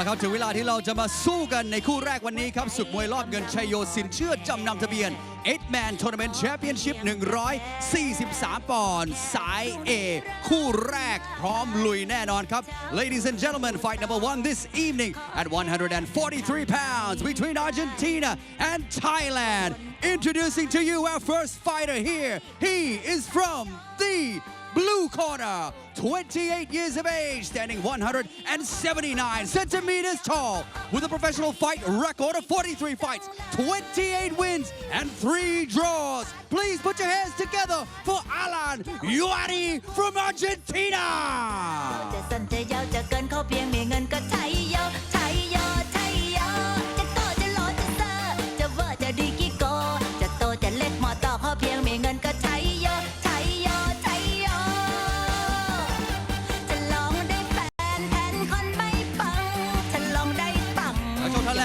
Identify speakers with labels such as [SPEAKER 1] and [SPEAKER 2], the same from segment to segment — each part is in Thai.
[SPEAKER 1] ละครับถึงเวลาที่เราจะมาสู้กันในคู่แรกวันนี้ครับศึกมวยรอบเงินชัยโยสินเชื่อจำนำทะเบียน 8 Man Tournament Championship 143 ปอนด์สาย A คู่แรกพร้อมลุยแน่นอนครับ Ladies and gentlemen fight number one this evening at 143 pounds between Argentina and Thailand introducing to you our first fighter here he is from the blue corner, 28 years of age, standing 179 centimeters tall, with a professional fight record of 43 fights, 28 wins, and 3 draws. Please put your hands together for Alan Yuani from Argentina.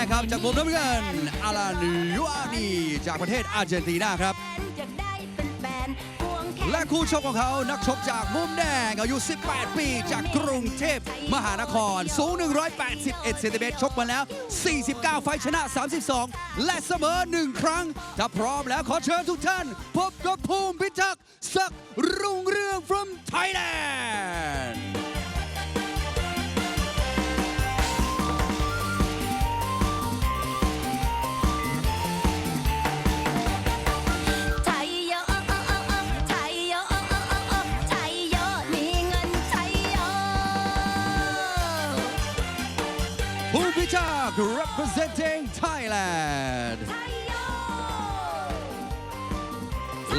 [SPEAKER 2] กชกท่า
[SPEAKER 1] นแรกครับจากมุมน้ำเงินอาลันยูอานีจากประเทศอาร์เจนตินาครับ
[SPEAKER 2] และ
[SPEAKER 1] คู่ชกของเขานักชกจากมุมแดงอายุ 18 ปี จากกรุงเทพมหานคร สูง 181เซนติเมตรชกมาแล้ว 49 ไฟชนะ 32 และเสมอ 1 ครั้ง ถ้าพร้อมแล้วขอเชิญทุกท่าน พบกับภูมิพิทักษ์ศักรุ่งเรือง from Thailand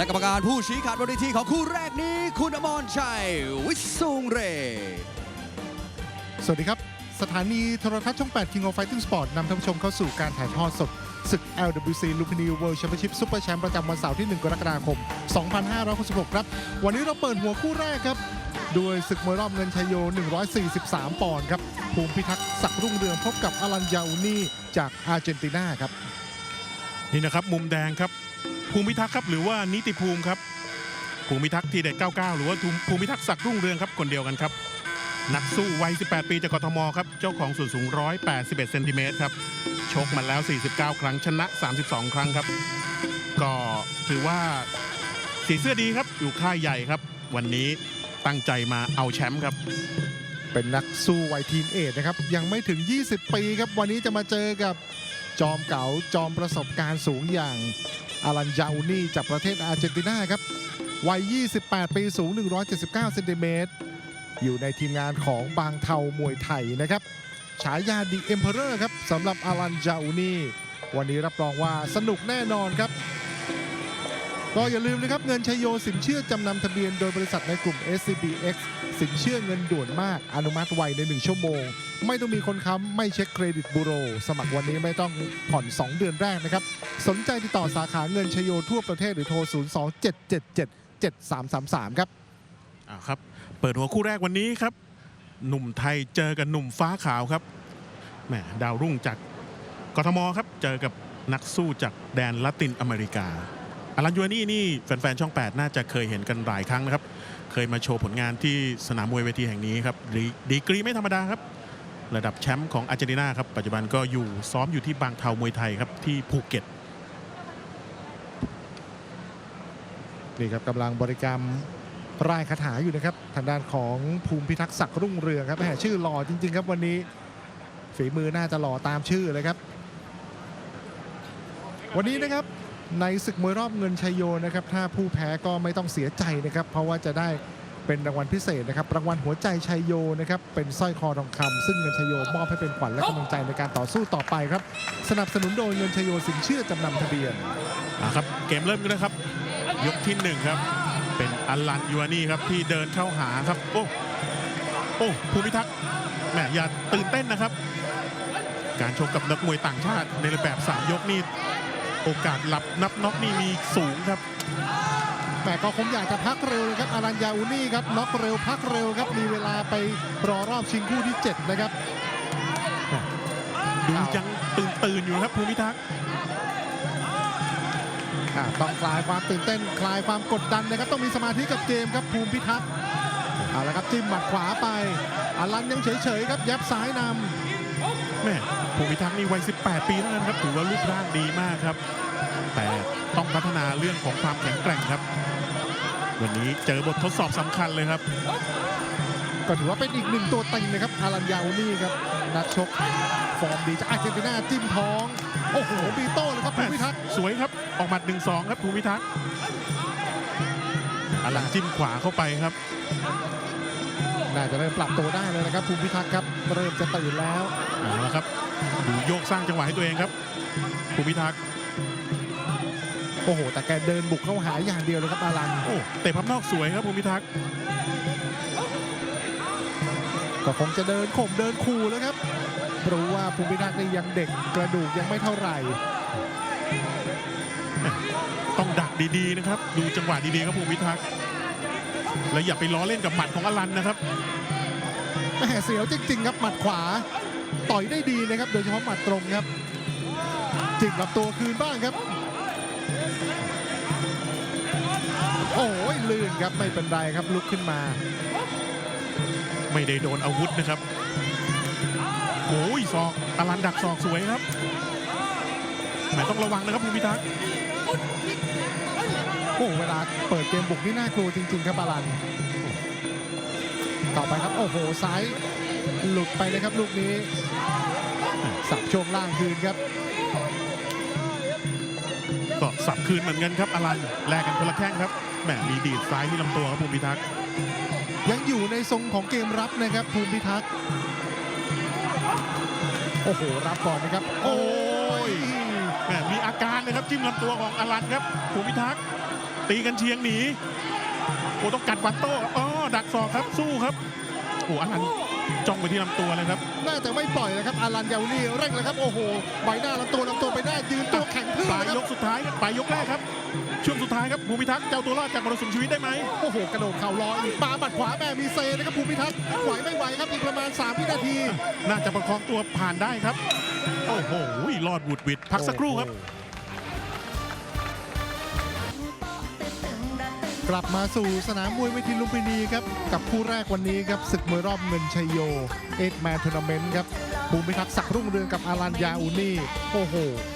[SPEAKER 1] และกรรมการผู้ชี้ขาดบนเวทีของคู่แรกนี้คุณอมรชัย วิสุงเรศ
[SPEAKER 3] สวัสดีครับ สถานีโทรทัศน์ช่อง 8 King of Fighting Sport นำท่านผู้ชมเข้าสู่การถ่ายทอดสด ศึก LWC Lumpini World Championship Super Champ ประจำวันเสาร์ที่ 1 กรกฎาคม 2566 ครับ วันนี้เราเปิดหัวคู่แรกครับ ด้วยศึกมวยรอบเงินชัยโย 143 ปอนด์ครับ ภูมิพิทักษ์ศักดิ์รุ่งเรืองพบกับอลันยาอูนีจากอาร์เจนตินาครับ
[SPEAKER 4] นี่นะครับมุมแดงครับ ภูมิทักษ์ครับหรือว่านิติภูมิครับภูมิทักษ์ทีเด็ด99 หรือว่าภูมิทักษ์ศักดิ์รุ่งเรืองครับคนเดียวกันครับ นักสู้วัย 18 ปีจากกทมครับ เจ้าของส่วนสูง 181เซนติเมตรครับชกมาแล้ว 49 ครั้งชนะ 32 ครั้งครับ ก็ถือว่าสีเสื้อดีครับ อยู่ค่ายใหญ่ครับ วันนี้ตั้งใจมาเอาแชมป์ครับ
[SPEAKER 3] เป็นนักสู้วัยทีนเอจนะครับ ยังไม่ถึง 20 ปีครับ วันนี้จะมาเจอกับจอมเก๋าจอมประสบการณ์สูงอย่าง อารันยาอุนีจากประเทศอาร์เจนตินาครับวัย 28 ปีสูง 179เซนติเมตรอยู่ในทีมงานของบางเทามวยไทยนะครับ ฉายาดีเอ็มเพอเรอร์ครับสำหรับอารันยาอุนีวันนี้รับรองว่าสนุกแน่นอนครับ ก็อย่าลืมนะครับเงินชัยโยสินเชื่อจำนำทะเบียนโดยบริษัทในกลุ่ม SCBX สินเชื่อเงินด่วนมาก อนุมัติไวใน 1 ชั่วโมง ไม่ต้องมีคนค้ำไม่เช็คเครดิตบูโร สมัครวันนี้ไม่ต้องผ่อน 2 เดือนแรกนะครับ สนใจติดต่อสาขาเงินชยโยทั่วประเทศหรือโทร 027777333 ครับ
[SPEAKER 4] อ่าครับ เปิดหัวคู่แรกวันนี้ครับ หนุ่มไทยเจอกับหนุ่มฟ้าขาวครับแหมดาวรุ่งจากกทมครับเจอกับนักสู้จากแดนละตินอเมริกา อารันยูนี่นี่แฟนๆช่อง 8 น่าจะเคยเห็นกันหลายครั้งนะครับ เคยมาโชว์ผลงานที่สนามมวยเวทีแห่งนี้ครับดีกรีไม่ธรรมดาครับ ระดับแชมป์ของอาร์เจนตินาครับ ปัจจุบันก็อยู่ซ้อมอยู่ที่บางเทามวยไทยครับที่ภูเก็ต
[SPEAKER 3] นี่ครับกำลังบริกรรมรายคาถาอยู่นะครับ ทางด้านของภูมิพิทักษ์ศักดิ์รุ่งเรืองครับแหมชื่อหล่อจริง ๆ ครับวันนี้ฝีมือน่าจะหล่อตามชื่อเลยครับ วันนี้นะครับ ในศึกมวยรอบเงินชัยโยนะครับ ถ้าผู้แพ้ก็ไม่ต้องเสียใจนะครับ เพราะว่าจะได้เป็นรางวัลพิเศษนะครับ รางวัลหัวใจชัยโยนะครับ เป็นสร้อยคอทองคำซึ่งเงินชัยโยมอบให้เป็นขวัญและกำลังใจในการต่อสู้ต่อไปครับ สนับสนุนโดยเงินชัยโยสินเชื่อจำนำทะเบียน
[SPEAKER 4] ครับเกมเริ่มกันแล้วครับ ยกที่หนึ่งครับ เป็นอลันยูอานี่ครับที่เดินเข้าหาครับ โอ้โอ้ภูมิทักษ์แหมอย่าตื่นเต้นนะครับ การชกกับนักมวยต่างชาติในรูปแบบ 3 ยกนี่ โอกาสหลับนับน็อกนี่มีสูงครับ
[SPEAKER 3] แหมก็คงอยากจะพักเร็วเลยครับอารัญญาอูนี่ครับน็อกเร็วพักเร็วครับมีเวลาไปรอรอบชิงคู่ที่ 7 นะครับ
[SPEAKER 4] ดูยังตื่นตื่นๆอยู่ครับภูมิทักษ์
[SPEAKER 3] อะต้องคลายความตื่นเต้นคลายความกดดันนะครับต้องมีสมาธิกับเกมครับภูมิพิทักษ์เอาละครับจิ้มหมัดขวาไปอารันยังเฉยๆครับยับซ้ายนำ
[SPEAKER 4] แม่ภูมิทักษ์นี่วัย 18 ปีเท่านั้นครับถือว่ารูปร่างดีมากครับ แต่ต้องพัฒนาเรื่องของความแข็งแกร่งครับ วันนี้เจอบททดสอบสำคัญเลยครับ
[SPEAKER 3] ก็ถือว่าเป็นอีกหนึ่งตัวเต็งนะครับอารันยาอูนี่ครับนักชกฟอร์มดีจากอาร์เจนตินาจิ้มท้อง โอ้โหบีโต้เลยครับภูมิทักษ์
[SPEAKER 4] สวยครับออกหมัด 1-2 ครับภูมิทักษ์อลังจิ้มขวาเข้าไปครับ
[SPEAKER 3] น่าจะเริ่มปรับตัวได้เลยนะครับภูมิทักษ์ครับเริ่มจะตื่นแล้ว
[SPEAKER 4] เอาละครับดูโยกสร้างจังหวะให้ตัวเองครับภูมิทักษ์
[SPEAKER 3] โอ้โห แต่แกเดินบุกเข้าหาอย่างเดียวเลยครับอารัน
[SPEAKER 4] โอ้เตะพับนอกสวยครับภูมิทักษ์
[SPEAKER 3] ก็คงจะเดินข่มเดินขู่แล้วครับรู้ว่าภูมิทักษ์นี่ยังเด็กกระดูกยังไม่เท่าไหร่
[SPEAKER 4] ต้องดักดีๆนะครับ ดูจังหวะดีๆครับภูมิทักษ์ และอย่าไปล้อเล่นกับหมัดของอลันนะครับ
[SPEAKER 3] แม่เสียวจริง ๆ ครับหมัดขวา ต่อยได้ดีนะครับ โดยเฉพาะหมัดตรงครับจิกลำตัวคืนบ้างครับ โอ้ยลื่นครับไม่เป็นไรครับลุกขึ้นมา
[SPEAKER 4] ไม่ได้โดนอาวุธนะครับโอ้ยศอกอลันดักศอกสวยครับแหมต้องระวังนะครับภูมิทักษ์
[SPEAKER 3] โอ้เวลาเปิดเกมบุกนี่น่ากลัวจริง ๆ ครับอารัน ต่อไปครับ โอ้โหซ้ายหลุดไปเลยครับลูกนี้ สับช่วงล่างคืนครับ
[SPEAKER 4] ก็สับคืนเหมือนกันครับอลันแลกกันคนละแข้งครับแหมมีดีดซ้ายที่ลำตัวครับภูมิทักษ์
[SPEAKER 3] ยังอยู่ในทรงของเกมรับนะครับภูมิพิทักษ์โอ้โห รับก่อนนะครับ โอ้ย
[SPEAKER 4] แหมมีอาการเลยครับจิ้มลำตัวของอลันครับภูมิทักษ์ ตีกันเชียงหนีโอ้ต้องกัดฟันโต้อ๋อดักศอกครับสู้ครับโอ้อลันจ้องไปที่ลำตัวเลยครับ
[SPEAKER 3] น่าจะไม่ปล่อยนะครับอารันยาวนี่เร่งเลยครับโอ้โหใบหน้าลำตัวลำตัวใบหน้ายืนตัวแข็งทื่อ
[SPEAKER 4] ปลาย
[SPEAKER 3] นะค
[SPEAKER 4] ย
[SPEAKER 3] รับ
[SPEAKER 4] กสุดท้ายครับปลายยกแรกครับ ช่วงสุดท้ายครับภูมิทักษ์เจ้าตัวรอดจากมรสุมชีวิตได้ไหม
[SPEAKER 3] โอ้โหกระโดดเข่าลอยปาบัดขวาแม่มีเซนะครับภูมิพิทักษ์ไหวไม่ไหวครับอีกประมาณ3วินาที
[SPEAKER 4] น่าจะประคองตัวผ่านได้ครับ โอ้โหรอดหวุดหวิดพักสักครู่ครับ
[SPEAKER 3] กลับมาสู่สนามมวยเวทีลุมพินีครับกับคู่แรกวันนี้ครับศึกมวยรอบเงินชัยโยเอ็กแมนทัวร์นาเมนต์ครับภูมิทักษ์ศักดิ์รุ่งเรืองกับอารันยาอูนี่โอ้โห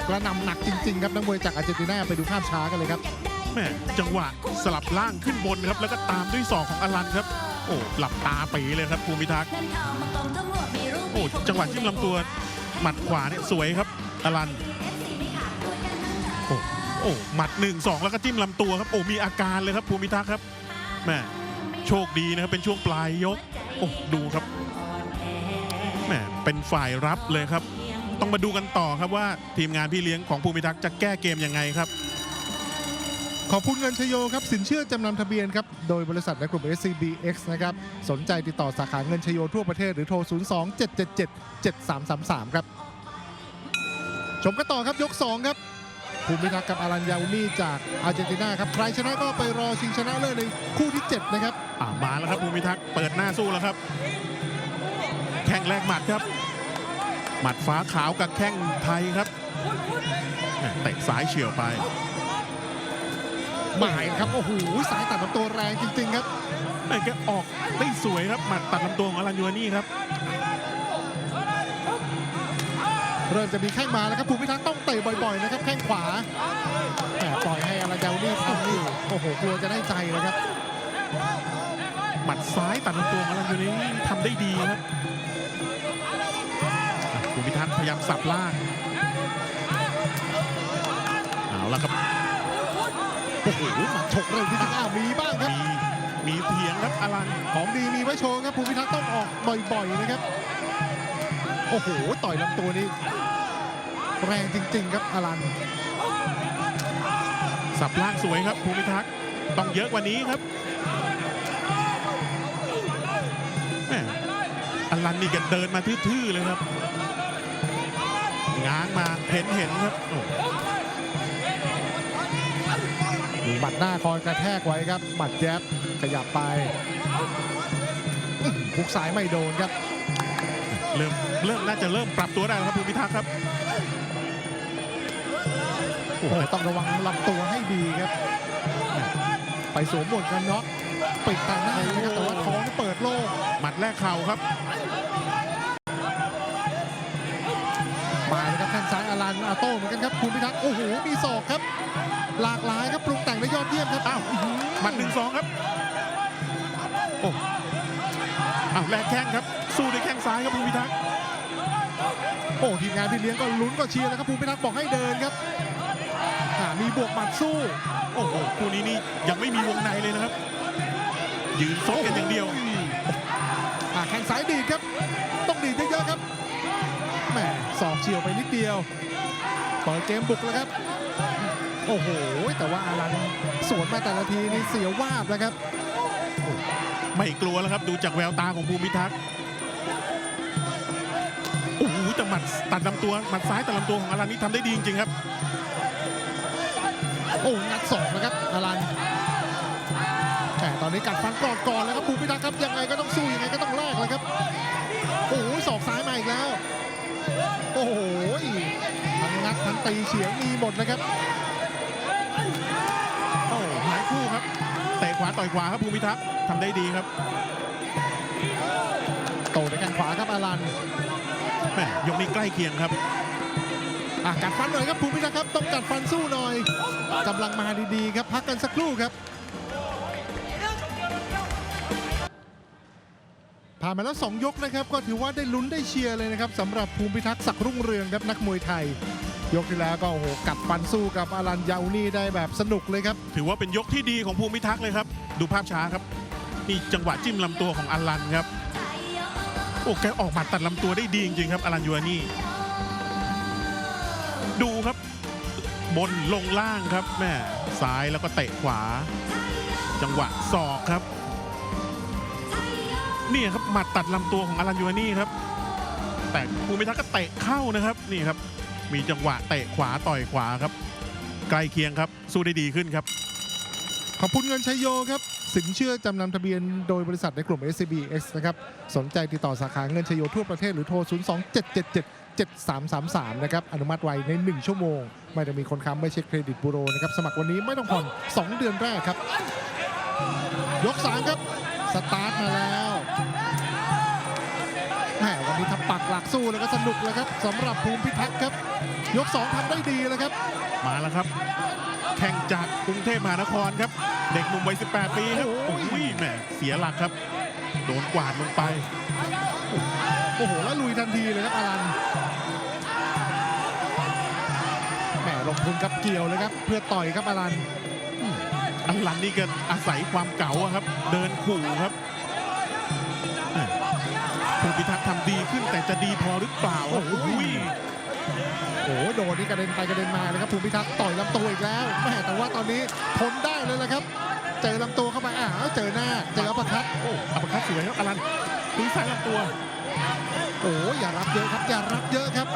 [SPEAKER 3] กระนำหนักจริง ๆ ครับนักมวยจากอาร์เจนตินาไปดูภาพช้ากันเลยครับ
[SPEAKER 4] แม่จังหวะสลับล่างขึ้นบนครับแล้วก็ตามด้วยศอกของอลันครับโอ้หลับตาปีเลยครับภูมิทักษ์โอ้จังหวะจิ้มลำตัวหมัดขวาเนี่ยสวยครับอลันโอ้ อ้หมัดหนึ่งสองแล้วก็จิ้มลำตัวครับ โอ้มีอาการเลยครับภูมิทักษ์ครับแม่โชคดีนะครับเป็นช่วงปลายยก โอ้ดูครับแม่เป็นฝ่ายรับเลยครับ ต้องมาดูกันต่อครับว่าทีมงานพี่เลี้ยงของภูมิทักษ์จะแก้เกมยังไงครับ
[SPEAKER 3] ขอบคุณเงินชโยครับ สินเชื่อจำนำทะเบียนครับ โดยบริษัทและกลุ่ม SCBX นะครับ สนใจติดต่อสาขาเงินชโยทั่วประเทศหรือโทร 02 777 7333 ครับ ชมกันต่อครับยก 2 ครับ ภูมิทักษ์กับอารันยาอุนี่จากอาร์เจนตินาครับใครชนะก็ไปรอชิงชนะเลิศในคู่ที่ 7 นะครับ
[SPEAKER 4] อ่ามาแล้วครับภูมิทักษ์เปิดหน้าสู้แล้วครับ แข้งแรกหมัดครับ หมัดฟ้าขาวกับแข้งไทยครับแหม่เตะซ้ายเฉียวไป
[SPEAKER 3] หมายครับโอ้โหสายตัดลำตัวแรงจริงๆครับ
[SPEAKER 4] แม่แกออกได้สวยครับหมัดตัดลำตัวของอลันยูอานี่ครับ
[SPEAKER 3] เริ่มจะมีแข้งมาแล้วครับภูมิทักษ์ต้องเตะบ่อยๆนะครับแข้งขวาแหมปล่อยให้อารันยาอุนี่ทำนี่โอ้โหกลัวจะได้ใจเลยครับ
[SPEAKER 4] หมัดซ้ายตัดลำตัวของอลันยูอานี่ทำได้ดีครับอะภูมิทักษ์พยายามสับล่างเอาละครับ
[SPEAKER 3] โอ้โหหมัดฉกเร็วจริงๆอ้าวมีบ้างครับ
[SPEAKER 4] มีมีเถียงครับอลัน
[SPEAKER 3] ของดีมีไว้โชว์ครับภูมิทักษ์ต้องออกบ่อยๆนะครับ โอ้โห ต่อยลำตัวนี้ แรงจริง ๆ ครับอลัน
[SPEAKER 4] สับล่างสวยครับภูมิทักษ์ต้องเยอะกว่านี้ครับแหม่อลันนี่แกเดินมาทื่อๆเลยครับ ง้างมาเห็นเห็นครับโอ้
[SPEAKER 3] มีหมัดหน้าคอยกระแทกไว้ครับหมัดแยบขยับไปอื้อหือพุกซ้ายไม่โดนครับ
[SPEAKER 4] เริ่มเริ่มน่าจะเริ่มปรับตัวได้แล้วครับภูมิทักษ์ครับ
[SPEAKER 3] โอ้โหต้องระวังลำตัวให้ดีครับ ไปสวมบทกันน็อกปิดตาหน้านะครับแต่ว่าท้องเปิดโล่ง
[SPEAKER 4] หมัดแรกเข่าครับ
[SPEAKER 3] ลันอาโต้เหมือนกันครับภูมิพิทักษ์โอ้โหมีศอกครับ หลากหลายครับปรุงแต่งได้ยอดเยี่ยมครับอ้าวอื้อหือ
[SPEAKER 4] หมัดหนึ่งสองครับโอ้ อ้าวแลกแข้งครับ สู้ด้วยแข้งซ้ายครับภูมิทักษ์
[SPEAKER 3] โอ้ทีมงานพี่เลี้ยงก็ลุ้นก็เชียร์แล้วครับภูมิพิทักษ์บอกให้เดินครับอ่ามีบวกหมัดสู้
[SPEAKER 4] โอ้โหคู่นี้นี่ยังไม่มีวงในเลยนะครับ ยืนซดกันอย่างเดียว
[SPEAKER 3] อ่าแข้งซ้ายดีดครับ ต้องดีดเยอะๆครับแหมสอกเฉียวไปนิดเดียวเปิดเกมบุกแล้วครับ โอ้โห แต่ว่าอารันสวนมาแต่ละทีนี่เสียววาบแล้วครับ
[SPEAKER 4] ไม่กลัวแล้วครับดูจากแววตาของภูมิทักษ์โอ้โหแต่หมัดตัดลำตัวหมัดซ้ายตัดลำตัวของอารันนี่ทำได้ดีจริงๆครับ
[SPEAKER 3] โอ้งัดศอกนะครับอารันแต่ตอนนี้กัดฟันกอดก่อนแล้วครับภูมิพิทักษ์ครับยังไงก็ต้องสู้ยังไงก็ต้องแลกแล้วครับโอ้โหศอกซ้ายมาอีกแล้ว โอ้โหทั้งงัดทั้งตีเฉียงมีหมดนะครับ
[SPEAKER 4] โอ้หายคู่ครับเตะขวาต่อยขวาครับภูมิทักษ์ ทำได้ดีครับ
[SPEAKER 3] โตด้วยกันขวาครับอารัน
[SPEAKER 4] แม่ยกนี้ใกล้เคียงครับ
[SPEAKER 3] อะกัดฟันหน่อยครับภูมิพิทักษ์ครับ ต้องกัดฟันสู้หน่อยกำลังมาดีๆ ครับพักกันสักครู่ครับผ่านมาแล้ว 2 ยกนะครับ ก็ถือว่าได้ลุ้นได้เชียร์เลยนะครับสำหรับภูมิพิทักษ์ศักดิ์รุ่งเรืองครับนักมวยไทย ยกที่แล้วก็โอ้โหกัดฟันสู้กับอารันยาอูนี่ได้แบบสนุกเลยครับ
[SPEAKER 4] ถือว่าเป็นยกที่ดีของภูมิทักษ์เลยครับ ดูภาพช้าครับ นี่จังหวะจิ้มลำตัวของอลันครับ โอ้แกออกหมัดตัดลำตัวได้ดีจริงๆครับอลันยูอานี่ ดูครับ บนลงล่างครับแม่ซ้ายแล้วก็เตะขวา จังหวะศอกครับ นี่ครับหมัดตัดลำตัวของอลันยูอานี่ครับ แต่ภูมิทักษ์ก็เตะเข้านะครับนี่ครับ มีจังหวะเตะขวาต่อยขวาครับ ใกล้เคียงครับ สู้ได้ดีขึ้นครับ
[SPEAKER 3] ขอบคุณเงินชัยโยครับ สินเชื่อจำนำทะเบียนโดยบริษัทในกลุ่ม SCBX นะครับ สนใจติดต่อสาขาเงินชยโยทั่วประเทศหรือโทร 02777 7333 นะครับ อนุมัติไวใน 1 ชั่วโมง ไม่ได้มีคนค้ำไม่เช็คเครดิตบูโรนะครับ สมัครวันนี้ไม่ต้องผ่อน 2 เดือนแรกครับ ยก 3 ครับ สตาร์ทมาแล้ว หลักสู้แล้วก็สนุกเลยครับสำหรับภูมิพิทักษ์ครับ ยก 2ทำได้ดีเลยครับ
[SPEAKER 4] มาแล้วครับ แข่งจากกรุงเทพมหานครครับ เด็กหนุ่มวัย 18 ปีครับ
[SPEAKER 3] โอ้
[SPEAKER 4] โอ้
[SPEAKER 3] โห
[SPEAKER 4] ยแหมเสียหลักครับ โดนกวาดลงไป
[SPEAKER 3] โอ้โห แล้วลุยทันทีเลยครับอารันแหมลงทุนกับเกี่ยวเลยครับ เพื่อต่อยครับอารัน
[SPEAKER 4] อันหลังนี่ก็อาศัยความเก๋าอะครับ เดินขู่ครับแหม่ ภูมิพิทักษ์ทำดีขึ้นแต่จะดีพอหรือเปล่าครับ
[SPEAKER 3] โอ้โห
[SPEAKER 4] อุ้ย
[SPEAKER 3] โอ้โหโดนนี่กระเด็นไปกระเด็นมาเลยครับภูมิพิทักษ์ต่อยลำตัวอีกแล้วแหมแต่ว่าตอนนี้ทนได้เลยแหละครับ เจอลำตัวเข้าไปอ้าวเจอหน้าเจออัปเปอร์คัต
[SPEAKER 4] โอ้อัปเปอร์คัตสวยครับอลันตีซ้ายลำตัว
[SPEAKER 3] โอ้โหอย่ารับเยอะครับอย่ารับเยอะครับ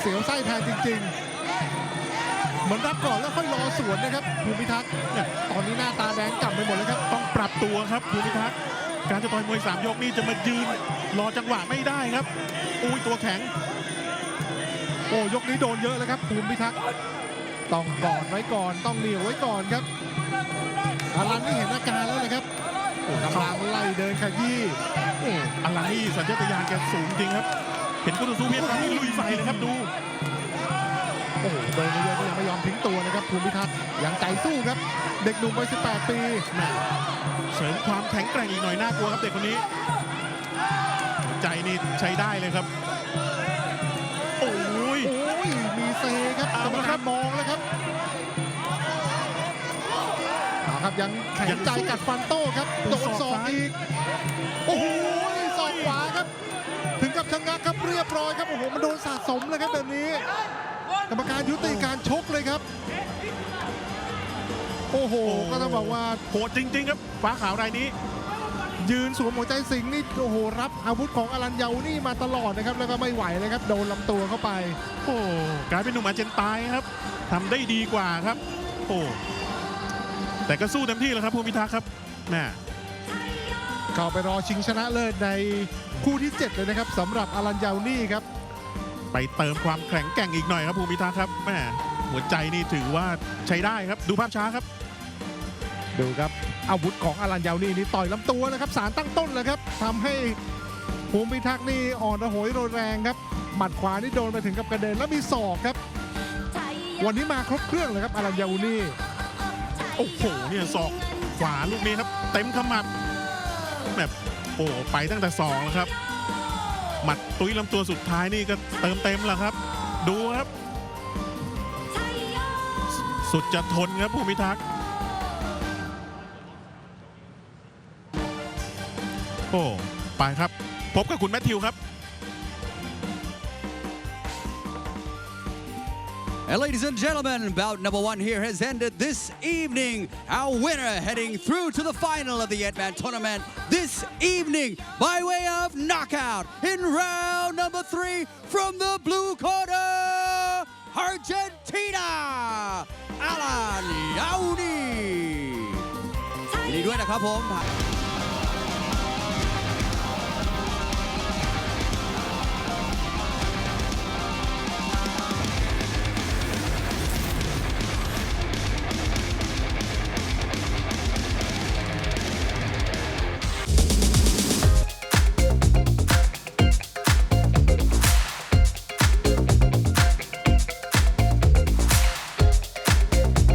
[SPEAKER 3] เสียวไส้แทนจริง ๆ เหมือนรับก่อนแล้วค่อยรอสวนนะครับภูมิพิทักษ์เนี่ยตอนนี้หน้าตาแดงกลับไปหมดเลยครับ
[SPEAKER 4] ต้องปรับตัวครับภูมิพิทักษ์ การจะต่อยมวยสามยกนี่จะมายืนรอจังหวะไม่ได้ครับ อุ้ยตัวแข็ง
[SPEAKER 3] โอ้ยกนี้โดนเยอะเลยครับภูมิพิทักษ์ต้องกอดไว้ก่อนต้องเหนียวไว้ก่อนครับอารันนี่เห็นอาการแล้วนะครับโอ้กำลังไล่เดินขยี้
[SPEAKER 4] อ้อะไรนี่สัญชาตญาณแกสูงจริงครับ เห็นกุตซูเพียรครั้งนี้ลุยใส่เลยครับดู
[SPEAKER 3] โอ้โหโดนเยอะๆก็ยังไม่ยอมทิ้งตัวนะครับภูมิพิทักษ์ยังใจสู้ครับ เด็กหนุ่มวัย18 ปี
[SPEAKER 4] แหม่เสริมความแข็งแกร่งอีกหน่อยน่ากลัวครับเด็กคนนี้หัวใจนี่ใช้ได้เลยครับ โอ้ย
[SPEAKER 3] โอ้ยมีเซครับ
[SPEAKER 4] เอา
[SPEAKER 3] กรรม
[SPEAKER 4] ละค
[SPEAKER 3] กา
[SPEAKER 4] รั
[SPEAKER 3] ร
[SPEAKER 4] บ
[SPEAKER 3] มองแล้วครับเอาครับยังแข็ง
[SPEAKER 4] ยัง
[SPEAKER 3] ใจ
[SPEAKER 4] สู้
[SPEAKER 3] กัดฟันโต้ครับ
[SPEAKER 4] โด
[SPEAKER 3] โด
[SPEAKER 4] น
[SPEAKER 3] น
[SPEAKER 4] ศอก
[SPEAKER 3] ศอก
[SPEAKER 4] ซ้าย
[SPEAKER 3] อีกโอ้โหศอกขวาครับ ถึงกับชะงักครับเรียบร้อยครับโอ้โหมันโดนสะสมเลยครับแบบนี้ กรรมการยุติการชกเลยครับ โอ้โห ก็ต้องบอกว่า
[SPEAKER 4] โหดจริง ๆ ครับฟ้าขาวรายนี้
[SPEAKER 3] ยืนสวมหัวใจสิงห์นี่โอ้โหรับอาวุธของอลันเยานี่มาตลอดนะครับ แล้วก็ไม่ไหวเลยครับ โดนลำตัวเข้าไป
[SPEAKER 4] โอ้กลายเป็นหนุ่มอาร์เจนตายครับทำได้ดีกว่าครับ โอ้แต่ก็สู้เต็มที่แล้วครับภูมิพิทักษ์ครับแม่
[SPEAKER 3] เข้าไปรอชิงชนะเลิศในคู่ที่ 7 เลยนะครับสำหรับอลันเยานี่ครับ
[SPEAKER 4] ไปเติมความแข็งแกร่งอีกหน่อยครับภูมิพิทักษ์ครับแม่หัวใจนี่ถือว่าใช้ได้ครับ ดูภาพช้าครับ
[SPEAKER 3] ดูครับอาวุธของอลันเยานี่นี่ต่อยลำตัวนะครับสารตั้งต้นเลยครับทำให้ภูมิพิทักษ์นี่อ่อนระโหยโรยแรงครับหมัดขวานี่โดนไปถึงกับกระเด็นแล้วมีศอกครับ วันนี้มาครบเครื่องเลยครับอารัญญาอูนี่
[SPEAKER 4] โอ้โหเนี่ยศอกขวาลูกนี้ครับ เต็มขมับแบบโอ้ไปตั้งแต่สองแล้วครับ หมัดตุ้ยลำตัวสุดท้ายนี่ก็เติมเต็มแล้วครับ ดูครับ สุดจะทนครับภูมิทักษ์โอ้ไปครับ พบกับคุณแมทธิวครับ
[SPEAKER 1] And ladies and gentlemen, bout number one here has ended this evening. Our winner heading through to the final of the eight-man tournament this evening by way of knockout in round number three from the blue corner, Argentina, Alan Yauni. ยินดีด้วยนะครับผม